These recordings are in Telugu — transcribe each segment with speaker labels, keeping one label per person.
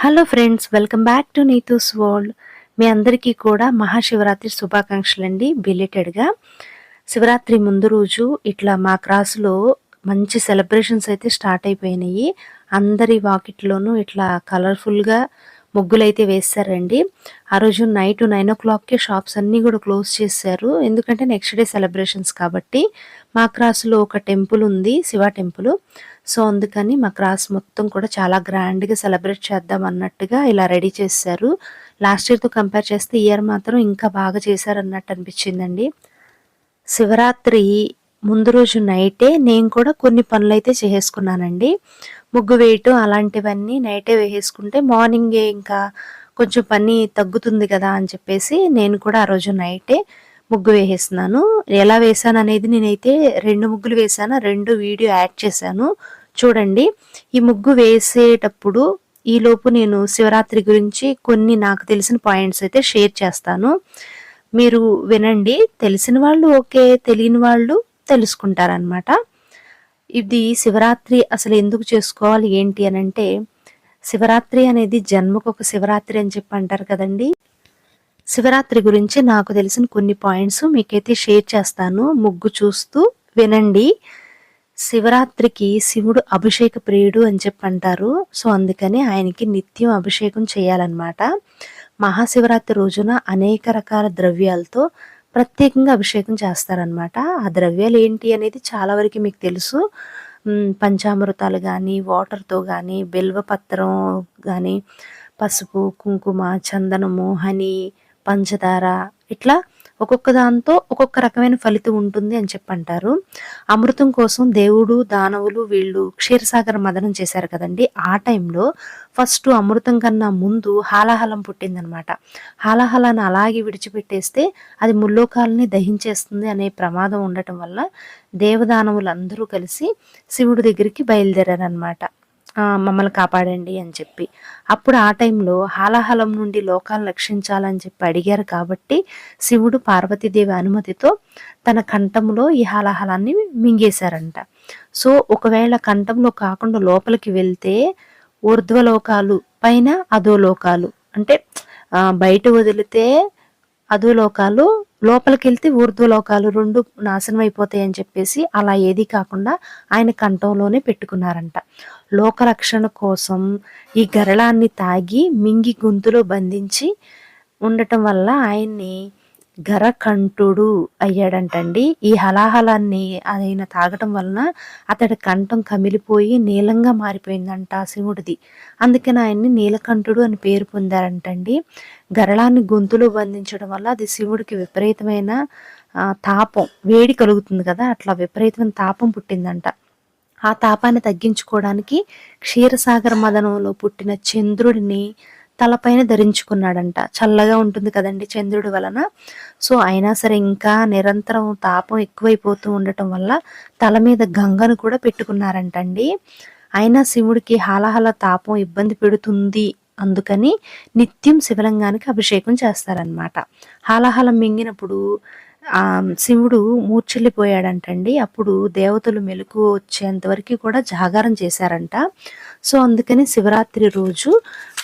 Speaker 1: Hello friends welcome back to Neetu's world మీ అందరికీ కూడా మహాశివరాత్రి శుభాకాంక్షలు అండి బిలేటెడ్గా శివరాత్రి ముందు రోజు ఇట్లా మా క్రాస్లో మంచి సెలబ్రేషన్స్ అయితే స్టార్ట్ అయిపోయినాయి. అందరి వాకిట్లోనూ ఇట్లా కలర్ఫుల్గా ముగ్గులు అయితే వేస్తారండి. ఆ రోజు నైట్ నైన్ ఓ క్లాక్కి షాప్స్ అన్నీ కూడా క్లోజ్ చేశారు. ఎందుకంటే నెక్స్ట్ డే సెలబ్రేషన్స్ కాబట్టి మా క్రాస్లో ఒక టెంపుల్ ఉంది శివ టెంపుల్. సో అందుకని మా క్రాస్ మొత్తం కూడా చాలా గ్రాండ్గా సెలబ్రేట్ చేద్దాం అన్నట్టుగా ఇలా రెడీ చేశారు. లాస్ట్ ఇయర్తో కంపేర్ చేస్తే ఇయర్ మాత్రం ఇంకా బాగా చేశారన్నట్టు అనిపించిందండి. శివరాత్రి ముందు రోజు నైటే నేను కూడా కొన్ని పనులు అయితే చేసేసుకున్నానండి. ముగ్గు వేయటం అలాంటివన్నీ నైటే వేసేసుకుంటే మార్నింగే ఇంకా కొంచెం పని తగ్గుతుంది కదా అని చెప్పేసి నేను కూడా ఆ రోజు నైటే ముగ్గు వేసేస్తున్నాను. ఎలా వేసాను అనేది నేనైతే రెండు ముగ్గులు వేసాను రెండు వీడియో యాడ్ చేశాను. చూడండి ఈ ముగ్గు వేసేటప్పుడు ఈలోపు నేను శివరాత్రి గురించి కొన్ని నాకు తెలిసిన పాయింట్స్ అయితే షేర్ చేస్తాను. మీరు వినండి తెలిసిన వాళ్ళు ఓకే తెలియని వాళ్ళు తెలుసుకుంటారనమాట ఇది శివరాత్రి అసలు ఎందుకు చేసుకోవాలి ఏంటి అని అంటే శివరాత్రి అనేది జన్మకు ఒక శివరాత్రి అని చెప్పి అంటారు కదండి. శివరాత్రి గురించి నాకు తెలిసిన కొన్ని పాయింట్స్ మీకైతే షేర్ చేస్తాను. ముగ్గు చూస్తూ వినండి. శివరాత్రికి శివుడు అభిషేక ప్రియుడు అని చెప్పి అంటారు. సో అందుకని ఆయనకి నిత్యం అభిషేకం చేయాలన్నమాట. మహాశివరాత్రి రోజున అనేక రకాల ద్రవ్యాలతో ప్రత్యేకంగా అభిషేకం చేస్తారనమాట ఆ ద్రవ్యాలు ఏంటి అనేది చాలా వరకు మీకు తెలుసు. పంచామృతాలు కానీ వాటర్తో కానీ బిల్వపత్రం కానీ పసుపు కుంకుమ చందనము హనీ పంచదార ఇట్లా ఒక్కొక్క దాంతో ఒక్కొక్క రకమైన ఫలితం ఉంటుంది అని చెప్పంటారు. అమృతం కోసం దేవుడు దానవులు వీళ్ళు క్షీరసాగర మదనం చేశారు కదండి. ఆ టైంలో ఫస్ట్ అమృతం కన్నా ముందు హాలాహలం పుట్టిందనమాట. హాలాహలాన్ని అలాగే విడిచిపెట్టేస్తే అది ముల్లోకాలని దహించేస్తుంది అనే ప్రమాదం ఉండటం వల్ల దేవదానవులు అందరూ కలిసి శివుడి దగ్గరికి బయలుదేరారనమాట. మమ్మల్ని కాపాడండి అని చెప్పి. అప్పుడు ఆ టైంలో హాలాహలం నుండి లోకాలు రక్షించాలని చెప్పి అడిగారు కాబట్టి శివుడు పార్వతీదేవి అనుమతితో తన కంఠంలో ఈ హాలాహలాన్ని మింగేశారంట. సో ఒకవేళ కంఠంలో కాకుండా లోపలికి వెళ్తే ఊర్ధ్వలోకాలు పైన అధోలోకాలు అంటే బయట వదిలితే అధోలోకాలు లోపలికి వెళ్తే ఊర్ధ్వలోకాలు రెండు నాశనం అయిపోతాయి అని చెప్పేసి అలా ఏది కాకుండా ఆయన కంఠంలోనే పెట్టుకున్నారంట. లోకరక్షణ కోసం ఈ గరళాన్ని తాగి మింగి గొంతులో బంధించి ఉండటం వల్ల ఆయన్ని గరకంఠుడు అయ్యాడంటండి. ఈ హలాహలాన్ని ఆయన తాగటం వలన అతడి కంఠం కమిలిపోయి నీలంగా మారిపోయిందంట శివుడిది అందుకని ఆయన్ని నీలకంఠుడు అని పేరు పొందారంటండి. గరళాన్ని గొంతులో బంధించడం వల్ల అది శివుడికి విపరీతమైన తాపం వేడి కలుగుతుంది కదా అట్లా విపరీతమైన తాపం పుట్టిందంట. ఆ తాపాన్ని తగ్గించుకోవడానికి క్షీరసాగర మదనంలో పుట్టిన చంద్రుడిని తలపైన ధరించుకున్నాడంట. చల్లగా ఉంటుంది కదండి చంద్రుడి వలన. సో అయినా సరే ఇంకా నిరంతరం తాపం ఎక్కువైపోతూ ఉండటం వల్ల తల మీద గంగను కూడా పెట్టుకున్నారంటండి. అయినా శివుడికి హాలహల తాపం ఇబ్బంది పెడుతుంది అందుకని నిత్యం శివలింగానికి అభిషేకం చేస్తారనమాట హాలహలం మింగినప్పుడు ఆ శివుడు మూర్చెల్లిపోయాడంటండి అప్పుడు దేవతలు మెలకు వచ్చేంత వరకు కూడా జాగారం చేశారంట. సో అందుకని శివరాత్రి రోజు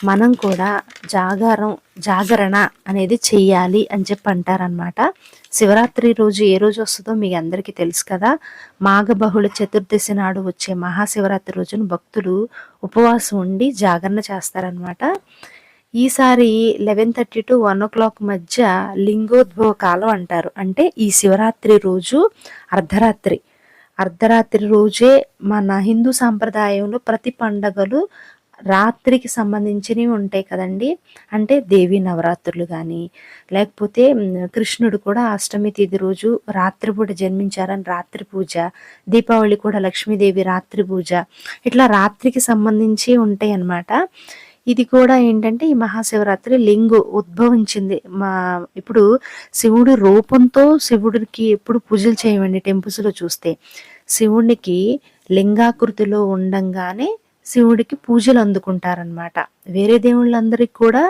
Speaker 1: మనం కూడా జాగారం జాగరణ అనేది చెయ్యాలి అని చెప్పి అంటారనమాట శివరాత్రి రోజు ఏ రోజు వస్తుందో మీకు అందరికీ తెలుసు కదా. మాఘ బహుళ చతుర్దశి నాడు వచ్చే మహాశివరాత్రి రోజున భక్తులు ఉపవాసం ఉండి జాగరణ చేస్తారనమాట ఈసారి eleven thirty to one o'clock మధ్య లింగోద్భవ కాలం అంటారు. అంటే ఈ శివరాత్రి రోజు అర్ధరాత్రి. అర్ధరాత్రి రోజే మన హిందూ సాంప్రదాయంలో ప్రతి పండగలు రాత్రికి సంబంధించినవి ఉంటాయి కదండి. అంటే దేవి నవరాత్రులు కానీ లేకపోతే కృష్ణుడు కూడా అష్టమి తేదీ రోజు రాత్రిపూట జన్మించారని రాత్రి పూజ దీపావళి కూడా లక్ష్మీదేవి రాత్రి పూజ ఇట్లా రాత్రికి సంబంధించి ఉంటాయి అన్నమాట ఇది కూడా ఏంటంటే ఈ మహాశివరాత్రి లింగు ఉద్భవించింది. మా ఇప్పుడు శివుడు రూపంతో శివుడికి ఎప్పుడు పూజలు చేయమండి టెంపుల్స్లో చూస్తే. శివుడికి లింగాకృతిలో ఉండంగానే శివుడికి పూజలు అందుకుంటారనమాట వేరే దేవుళ్ళందరికీ కూడా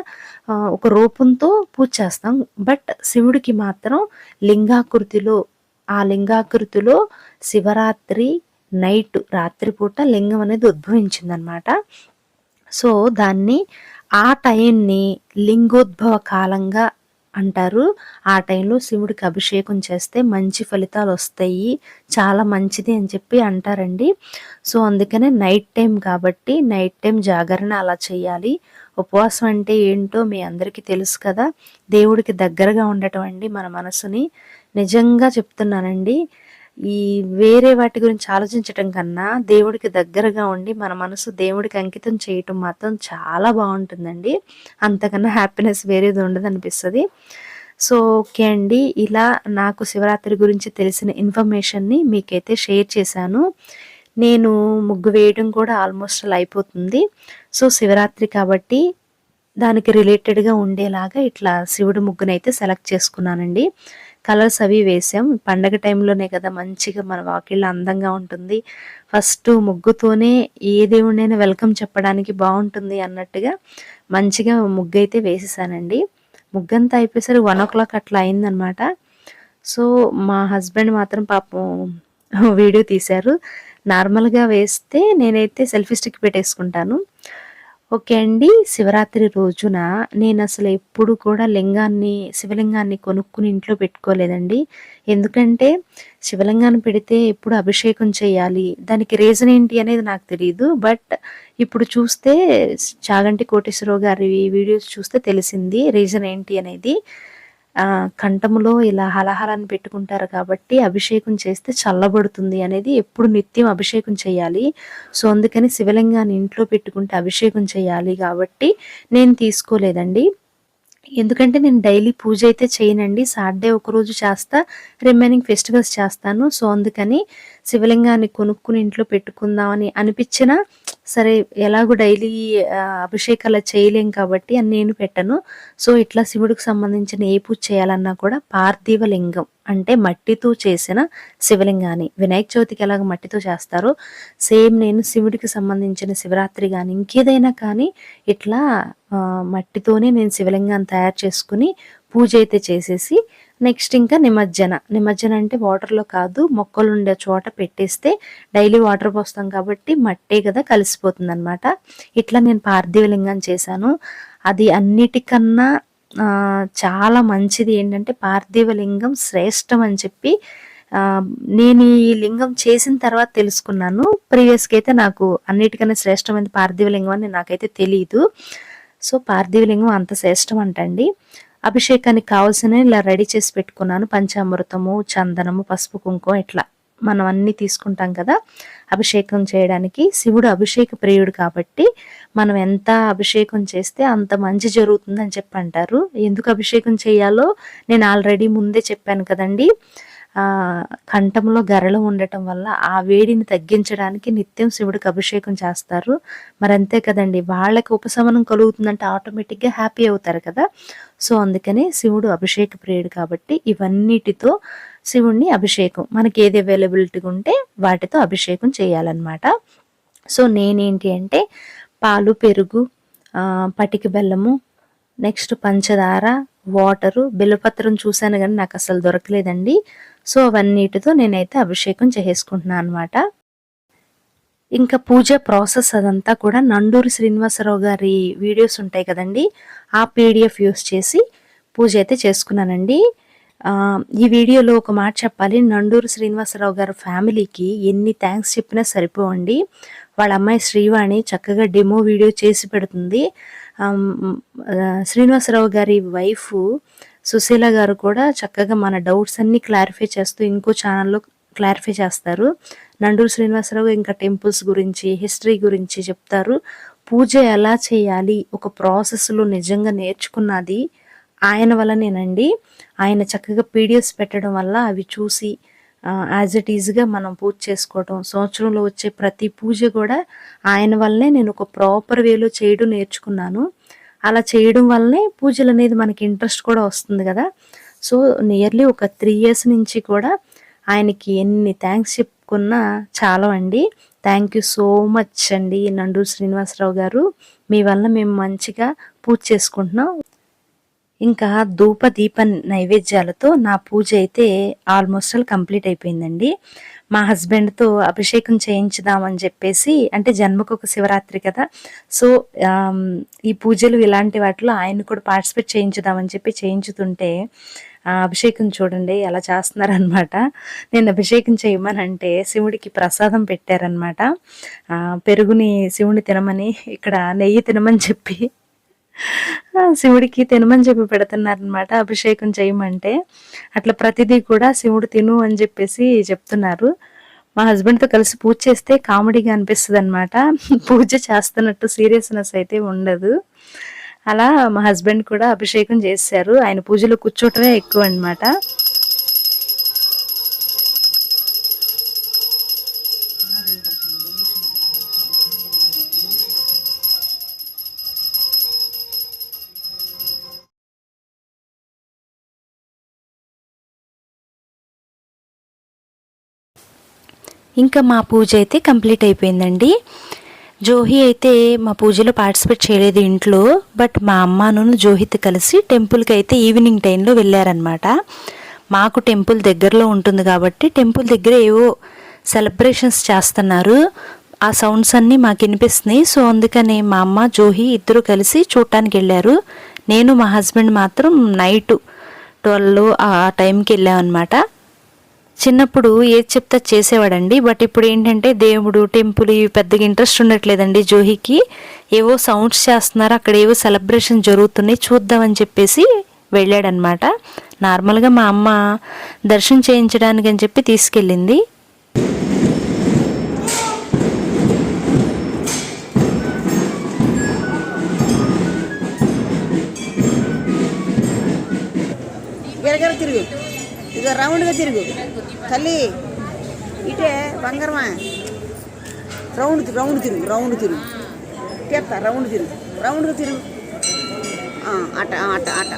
Speaker 1: ఒక రూపంతో పూజ చేస్తాం. బట్ శివుడికి మాత్రం లింగాకృతిలో ఆ లింగాకృతిలో శివరాత్రి నైట్ రాత్రిపూట లింగం అనేది ఉద్భవించిందనమాట సో దాన్ని ఆ టైంని లింగోద్భవ కాలంగా అంటారు. ఆ టైంలో శివుడికి అభిషేకం చేస్తే మంచి ఫలితాలు వస్తాయి. చాలా మంచిది అని చెప్పి అంటారండి. సో అందుకనే నైట్ టైం కాబట్టి నైట్ టైం జాగరణ అలా చేయాలి. ఉపవాసం అంటే ఏంటో మీ అందరికీ తెలుసు కదా. దేవుడికి దగ్గరగా ఉండటం అండి మన మనసుని. నిజంగా చెప్తున్నానండి. ఈ వేరే వాటి గురించి ఆలోచించటం కన్నా దేవుడికి దగ్గరగా ఉండి మన మనసు దేవుడికి అంకితం చేయటం మాత్రం చాలా బాగుంటుందండి. అంతకన్నా హ్యాపీనెస్ వేరేది ఉండదు అనిపిస్తుంది సో ఓకే అండి. ఇలా నాకు శివరాత్రి గురించి తెలిసిన ఇన్ఫర్మేషన్ని మీకైతే షేర్ చేశాను. నేను ముగ్గు వేయడం కూడా ఆల్మోస్ట్ అలా అయిపోతుంది. సో శివరాత్రి కాబట్టి దానికి రిలేటెడ్గా ఉండేలాగా ఇట్లా శివుడు ముగ్గునైతే సెలెక్ట్ చేసుకున్నానండి. కలర్స్ అవి వేసాం. పండగ టైంలోనే కదా మంచిగా మన వాకిళ్ళు అందంగా ఉంటుంది. ఫస్ట్ ముగ్గుతోనే ఏ దేవుడినైనా వెల్కమ్ చెప్పడానికి బాగుంటుంది అన్నట్టుగా మంచిగా ముగ్గు అయితే వేసేసానండి. ముగ్గంతా అయిపోయేసరికి వన్ ఓ క్లాక్ అట్లా అయిందనమాట. సో మా హస్బెండ్ మాత్రం పాపం వీడియో తీశారు. నార్మల్గా వేస్తే నేనైతే సెల్ఫీ స్టిక్ పెట్టేసుకుంటాను. ఓకే అండి. శివరాత్రి రోజున నేను అసలు ఎప్పుడు కూడా లింగాన్ని శివలింగాన్ని కొనుక్కుని ఇంట్లో పెట్టుకోలేదండి. ఎందుకంటే శివలింగాన్ని పెడితే ఎప్పుడు అభిషేకం చేయాలి దానికి రీజన్ ఏంటి అనేది నాకు తెలియదు బట్ ఇప్పుడు చూస్తే చాగంటి కోటేశ్వరరావు గారి వీడియోస్ చూస్తే తెలిసింది రీజన్ ఏంటి అనేది. కంఠములో ఇలా హలహలాన్ని పెట్టుకుంటారు కాబట్టి అభిషేకం చేస్తే చల్లబడుతుంది అనేది ఎప్పుడు నిత్యం అభిషేకం చేయాలి. సో అందుకని శివలింగాన్ని ఇంట్లో పెట్టుకుంటే అభిషేకం చేయాలి కాబట్టి నేను తీసుకోలేదండి. ఎందుకంటే నేను డైలీ పూజ అయితే చేయనండి. సాటర్డే ఒకరోజు చేస్తా రిమైనింగ్ ఫెస్టివల్స్ చేస్తాను. సో అందుకని శివలింగాన్ని కొనుక్కుని ఇంట్లో పెట్టుకుందామని అనిపించిన సరే ఎలాగో డైలీ అభిషేకాలు చేయలేం కాబట్టి అని నేను పెట్టను. సో ఇట్లా శివుడికి సంబంధించిన ఏ పూజ చేయాలన్నా కూడా పార్థివ లింగం అంటే మట్టితో చేసిన శివలింగాన్ని. వినాయక చవితికి ఎలాగ మట్టితో చేస్తారో సేమ్ నేను శివుడికి సంబంధించిన శివరాత్రి కానీ ఇంకేదైనా కానీ ఇట్లా మట్టితోనే నేను శివలింగాన్ని తయారు చేసుకుని పూజ అయితే చేసేసి నెక్స్ట్ ఇంకా నిమజ్జన. నిమజ్జన అంటే వాటర్లో కాదు మొక్కలు ఉండే చోట పెట్టేస్తే డైలీ వాటర్ పోస్తాం కాబట్టి మట్టే కదా కలిసిపోతుంది అనమాట ఇట్లా నేను పార్థివలింగం చేశాను. అది అన్నిటికన్నా చాలా మంచిది ఏంటంటే పార్థివలింగం శ్రేష్టం అని చెప్పి నేను ఈ లింగం చేసిన తర్వాత తెలుసుకున్నాను. ప్రీవియస్కి అయితే నాకు అన్నిటికన్నా శ్రేష్టమైన పార్థివలింగం అని నాకైతే తెలియదు సో పార్థివలింగం అంత శ్రేష్టం అంటండి. అభిషేకానికి కావాల్సిన ఇలా రెడీ చేసి పెట్టుకున్నాను. పంచామృతము చందనము పసుపు కుంకుమ ఇట్లా. మనం అన్ని తీసుకుంటాం కదా అభిషేకం చేయడానికి. శివుడు అభిషేక ప్రియుడు కాబట్టి మనం ఎంత అభిషేకం చేస్తే అంత మంచి జరుగుతుందని చెప్పంటారు. ఎందుకు అభిషేకం చేయాలో నేను ఆల్రెడీ ముందే చెప్పాను కదండి. కంఠంలో గరళం ఉండటం వల్ల ఆ వేడిని తగ్గించడానికి నిత్యం శివుడికి అభిషేకం చేస్తారు. మరి అంతే కదండి వాళ్ళకి ఉపశమనం కలుగుతుందంటే ఆటోమేటిక్గా హ్యాపీ అవుతారు కదా. సో అందుకని శివుడు అభిషేక ప్రియుడు కాబట్టి ఇవన్నిటితో శివుణ్ణి అభిషేకం మనకి ఏది అవైలబిలిటీగా ఉంటే వాటితో అభిషేకం చేయాలన్నమాట. సో నేనేంటి అంటే పాలు పెరుగు పటికి బెల్లము నెక్స్ట్ పంచదార వాటరు బిల్లపత్రం చూశాను కానీ నాకు అసలు దొరకలేదండి. సో అవన్నిటితో నేనైతే అభిషేకం చేసుకుంటున్నాను అనమాట ఇంకా పూజ ప్రాసెస్ అదంతా కూడా నండూరి శ్రీనివాసరావు గారి వీడియోస్ ఉంటాయి కదండి ఆ పీడిఎఫ్ యూస్ చేసి పూజ అయితే చేసుకున్నానండి. ఈ వీడియోలో ఒక మాట చెప్పాలి నండూరు శ్రీనివాసరావు గారి ఫ్యామిలీకి ఎన్ని థ్యాంక్స్ చెప్పినా సరిపోవండి. వాళ్ళ అమ్మాయి శ్రీవాణి చక్కగా డెమో వీడియో చేసి పెడుతుంది. శ్రీనివాసరావు గారి వైఫ్ సుశీల గారు కూడా చక్కగా మన డౌట్స్ అన్ని క్లారిఫై చేస్తూ ఇంకో ఛానల్లో క్లారిఫై చేస్తారు. నండూరు శ్రీనివాసరావు ఇంకా టెంపుల్స్ గురించి హిస్టరీ గురించి చెప్తారు. పూజ ఎలా చేయాలి? ఒక ప్రాసెస్లో నిజంగా నేర్చుకున్నది ఆయన వల్లనేనండి. ఆయన చక్కగా పీడిఎఫ్స్ పెట్టడం వల్ల అవి చూసి యాజ్ ఇట్ ఈజ్గా మనం పూజ చేసుకోవటం సంవత్సరంలో వచ్చే ప్రతి పూజ కూడా ఆయన వల్లనే నేను ఒక ప్రాపర్ వేలో చేయడం నేర్చుకున్నాను. అలా చేయడం వల్లనే పూజలు అనేది మనకి ఇంట్రెస్ట్ కూడా వస్తుంది కదా. సో నియర్లీ ఒక త్రీ ఇయర్స్ నుంచి కూడా ఆయనకి ఎన్ని థ్యాంక్స్ చెప్పుకున్నా చాలా అండి. థ్యాంక్ యూ సో మచ్ అండి నండూరు శ్రీనివాసరావు గారు. మీ వల్ల మేము మంచిగా పూజ చేసుకుంటున్నాం. ఇంకా ధూప దీప నైవేద్యాలతో నా పూజ అయితే ఆల్మోస్ట్ ఆల్ కంప్లీట్ అయిపోయిందండి. మా హస్బెండ్తో అభిషేకం చేయించుదామని చెప్పేసి అంటే జన్మకు ఒక శివరాత్రి కదా సో ఈ పూజలు ఇలాంటి వాటిలో ఆయన కూడా పార్టిసిపేట్ చేయించుదామని చెప్పి చేయించుతుంటే అభిషేకం చూడండి ఎలా చేస్తున్నారనమాట నేను అభిషేకం చేయమనంటే శివుడికి ప్రసాదం పెట్టారనమాట పెరుగుని శివుని తినమని ఇక్కడ నెయ్యి తినమని చెప్పి శివుడికి తినమని చెప్పి పెడుతున్నారనమాట అభిషేకం చేయమంటే. అట్లా ప్రతిదీ కూడా శివుడు తిను అని చెప్పేసి చెప్తున్నారు. మా హస్బెండ్తో కలిసి పూజ చేస్తే కామెడీగా అనిపిస్తుంది అనమాట పూజ చేస్తున్నట్టు సీరియస్నెస్ అయితే ఉండదు. అలా మా హస్బెండ్ కూడా అభిషేకం చేశారు. ఆయన పూజలో కూర్చోటమే ఎక్కువ అనమాట ఇంకా మా పూజ అయితే కంప్లీట్ అయిపోయిందండి. జోహి అయితే మా పూజలో పార్టిసిపేట్ చేయలేదు ఇంట్లో బట్ మా అమ్మను జోహిత్ కలిసి టెంపుల్కి అయితే ఈవినింగ్ టైంలో వెళ్ళారనమాట మాకు టెంపుల్ దగ్గరలో ఉంటుంది కాబట్టి టెంపుల్ దగ్గర ఏవో సెలబ్రేషన్స్ చేస్తున్నారు. ఆ సౌండ్స్ అన్నీ మాకు వినిపిస్తున్నాయి. సో అందుకని మా అమ్మ జోహి ఇద్దరు కలిసి చూడటానికి వెళ్ళారు. నేను మా హస్బెండ్ మాత్రం నైట్ ట్వెల్వ్ ఆ టైంకి వెళ్ళామన్నమాట. చిన్నప్పుడు ఏది చెప్తే చేసేవాడండి. బట్ ఇప్పుడు ఏంటంటే దేవుడు టెంపుల్ ఇవి పెద్దగా ఇంట్రెస్ట్ ఉండట్లేదండి జోహికి. ఏవో సౌండ్స్ చేస్తున్నారు. అక్కడ ఏవో సెలబ్రేషన్ జరుగుతున్నాయి. చూద్దామని చెప్పేసి వెళ్ళాడనమాట. నార్మల్గా మా అమ్మ దర్శనం చేయించడానికి అని చెప్పి తీసుకెళ్ళింది.
Speaker 2: తిరుగు. ఇక రౌండ్గా తిరుగు. తల్లి ఇటే బంగారమా? రౌండ్ రౌండ్ తిరుగు రౌండ్ తిరుగు. తీస్తా రౌండ్ తిరుగు రౌండ్గా తిరుగు. అట అట అట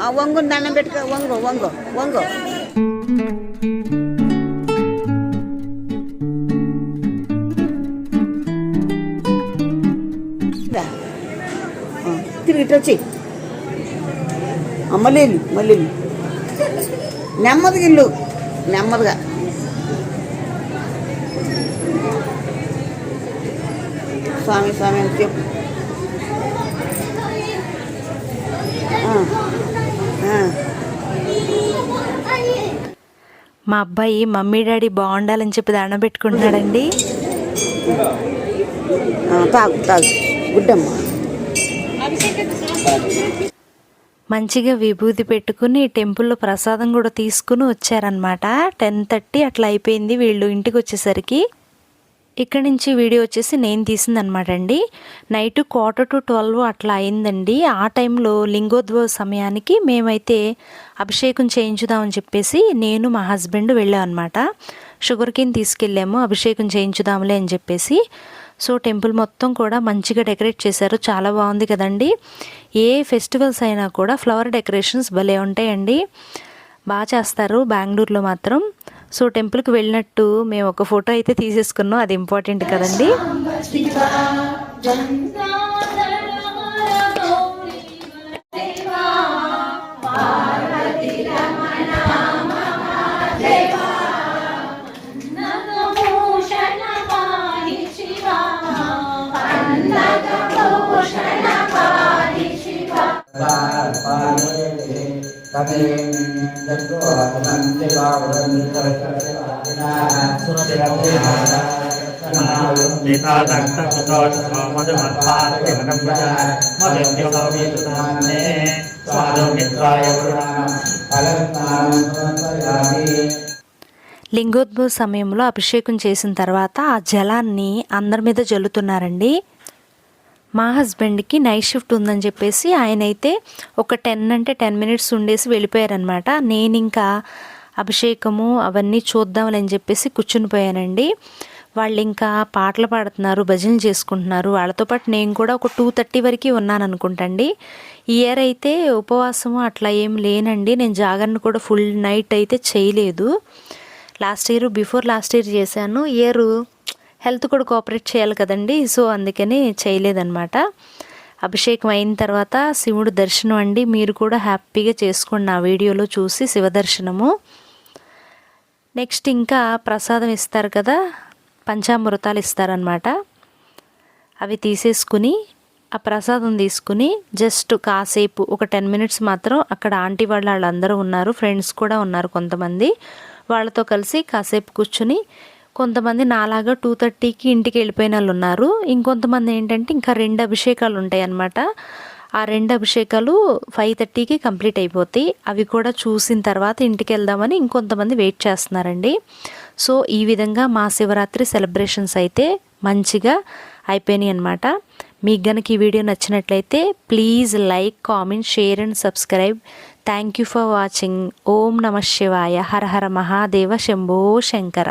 Speaker 2: ఆ. వంగు దండం పెట్టుకో వంగు వంగు వంగు. తిరిగి ఇటు వచ్చి. వెళ్ళు, మళ్ళీ. నెమ్మదిగా ఇల్లు. నెమ్మదిగా. స్వామి స్వామి అని చెప్పు.
Speaker 1: మా అబ్బాయి మమ్మీ డాడీ బాగుండాలని చెప్పి దండం పెట్టుకుంటున్నాడండి.
Speaker 2: తాగు తాగు. గుడ్డమ్మ.
Speaker 1: మంచిగా విభూతి పెట్టుకుని టెంపుల్లో ప్రసాదం కూడా తీసుకుని వచ్చారనమాట టెన్ థర్టీ అట్లా అయిపోయింది వీళ్ళు ఇంటికి వచ్చేసరికి. ఇక్కడి నుంచి వీడియో వచ్చేసి నేను తీసిందనమాట అండి. నైట్ క్వార్టర్ టు ట్వెల్వ్ అట్లా అయిందండి. ఆ టైంలో లింగోద్భవ సమయానికి మేమైతే అభిషేకం చేయించుదామని చెప్పేసి నేను మా హస్బెండ్ వెళ్ళాం అనమాట షుగర్ కేన్ తీసుకెళ్ళాము అభిషేకం చేయించుదాంలే అని చెప్పేసి. సో టెంపుల్ మొత్తం కూడా మంచిగా డెకరేట్ చేశారు. చాలా బాగుంది కదండి. ఏ ఫెస్టివల్స్ అయినా కూడా ఫ్లవర్ డెకరేషన్స్ భలే ఉంటాయండి. బాగా చేస్తారు బెంగళూరులో మాత్రం. సో టెంపుల్కి వెళ్ళినట్టు మేము ఒక ఫోటో అయితే తీసేసుకున్నాం. అది ఇంపార్టెంట్ కదండి. లింగోద్భవ సమయంలో అభిషేకం చేసిన తర్వాత ఆ జలాన్ని అందరి మీద జల్లుతున్నారండి. మా హస్బెండ్కి నైట్ షిఫ్ట్ ఉందని చెప్పేసి ఆయన అయితే ఒక టెన్ అంటే టెన్ మినిట్స్ ఉండేసి వెళ్ళిపోయారనమాట నేను ఇంకా అభిషేకము అవన్నీ చూద్దామని చెప్పేసి కూర్చుని పోయానండి. వాళ్ళు ఇంకా పాటలు పాడుతున్నారు భజనలు చేసుకుంటున్నారు. వాళ్ళతో పాటు నేను కూడా ఒక టూ థర్టీ వరకు ఉన్నాను అనుకుంటండి ఈ ఇయర్ అయితే ఉపవాసము అట్లా ఏం లేనండి. నేను జాగరణ కూడా ఫుల్ నైట్ అయితే చేయలేదు. Last year before last year చేశాను. ఇయర్ హెల్త్ కూడా కోఆపరేట్ చేయాలి కదండి. సో అందుకని చేయలేదన్నమాట. అభిషేకం అయిన తర్వాత శివుడు దర్శనం అండి. మీరు కూడా హ్యాపీగా చేసుకోండి నా వీడియోలో చూసి శివ దర్శనము. నెక్స్ట్ ఇంకా ప్రసాదం ఇస్తారు కదా పంచామృతాలు ఇస్తారనమాట అవి తీసేసుకుని ఆ ప్రసాదం తీసుకుని జస్ట్ కాసేపు ఒక టెన్ మినిట్స్ మాత్రం అక్కడ ఆంటీ వాళ్ళు వాళ్ళందరూ ఉన్నారు ఫ్రెండ్స్ కూడా ఉన్నారు కొంతమంది. వాళ్ళతో కలిసి కాసేపు కూర్చుని కొంతమంది నాలాగా టూ థర్టీకి ఇంటికి వెళ్ళిపోయిన వాళ్ళు ఉన్నారు. ఇంకొంతమంది ఏంటంటే ఇంకా రెండు అభిషేకాలు ఉంటాయి అన్నమాట ఆ రెండు అభిషేకాలు ఫైవ్ థర్టీకి కంప్లీట్ అయిపోతాయి. అవి కూడా చూసిన తర్వాత ఇంటికి వెళ్దామని ఇంకొంతమంది వెయిట్ చేస్తున్నారండి. సో ఈ విధంగా మా శివరాత్రి సెలబ్రేషన్స్ అయితే మంచిగా అయిపోయినాయి అనమాట మీకు గనక ఈ వీడియో నచ్చినట్లయితే please like comment share and subscribe thank you for watching ఓం నమ శివాయ. హర హర మహాదేవ శంభో శంకర.